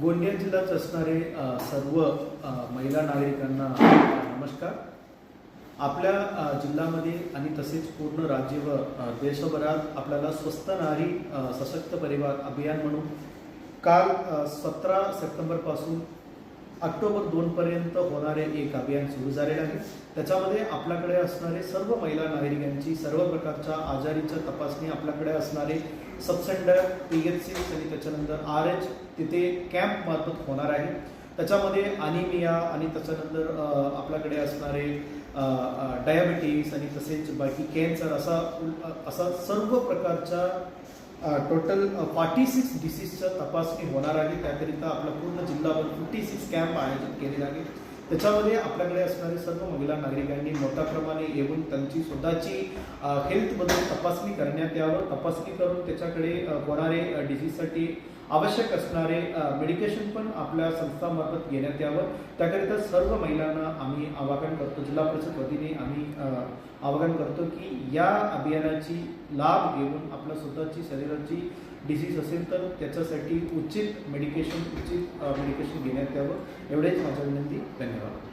गोंदिया जिल्ह्यात असणारे सर्व महिला नागरिकांना नमस्कार. आपल्या जिल्ह्यामध्ये आणि तसेच पूर्ण राज्य व देशभरात आपल्याला स्वस्त नारी सशक्त परिवार अभियान म्हणून काल सतरा सप्टेंबरपासून ऑक्टोबर दोनपर्यंत होणारे एक अभियान सुरू झालेलं आहे. त्याच्यामध्ये आपल्याकडे असणारे सर्व महिला नागरिकांची सर्व प्रकारच्या आजारीच्या तपासणी आपल्याकडे असणारे सबसेंडर पी एच सी आणि त्याच्यानंतर आर एच तिथे कॅम्प मार्फत होणार आहे. त्याच्यामध्ये अनिमिया आणि त्याच्यानंतर आपल्याकडे असणारे डायबिटीस आणि तसेच बाकी कॅन्सर असा असा सर्व प्रकारच्या टोटल फॉर्टी सिक्स डिसीजच्या तपासणी होणार आहे. त्याकरिता आपला पूर्ण जिल्हाभर फिफ्टी सिक्स कॅम्प आयोजित केले आहे त्याच्यामध्ये आपल्याकडे असणारे सर्व महिला नागरिकांनी मोठ्या प्रमाणे येऊन त्यांची स्वतःची हेल्थबद्दल तपासणी करण्यात यावं. तपासणी करून त्याच्याकडे होणारे डिसीजसाठी आवश्यक असणारे मेडिकेशन पण आपल्या संस्थामार्फत घेण्यात यावं. त्याकरिता सर्व महिलांना आम्ही आवाहन करतो जिल्हा परिषद वतीने आम्ही आवाहन करतो की या अभियानाची लाभ घेऊन आपल्या स्वतःची शरीराची डिसीज असेल तर त्याच्यासाठी उचित मेडिकेशन उचित मेडिकेशन घेण्यात यावं. एवढेच माझ्या विनंती. धन्यवाद.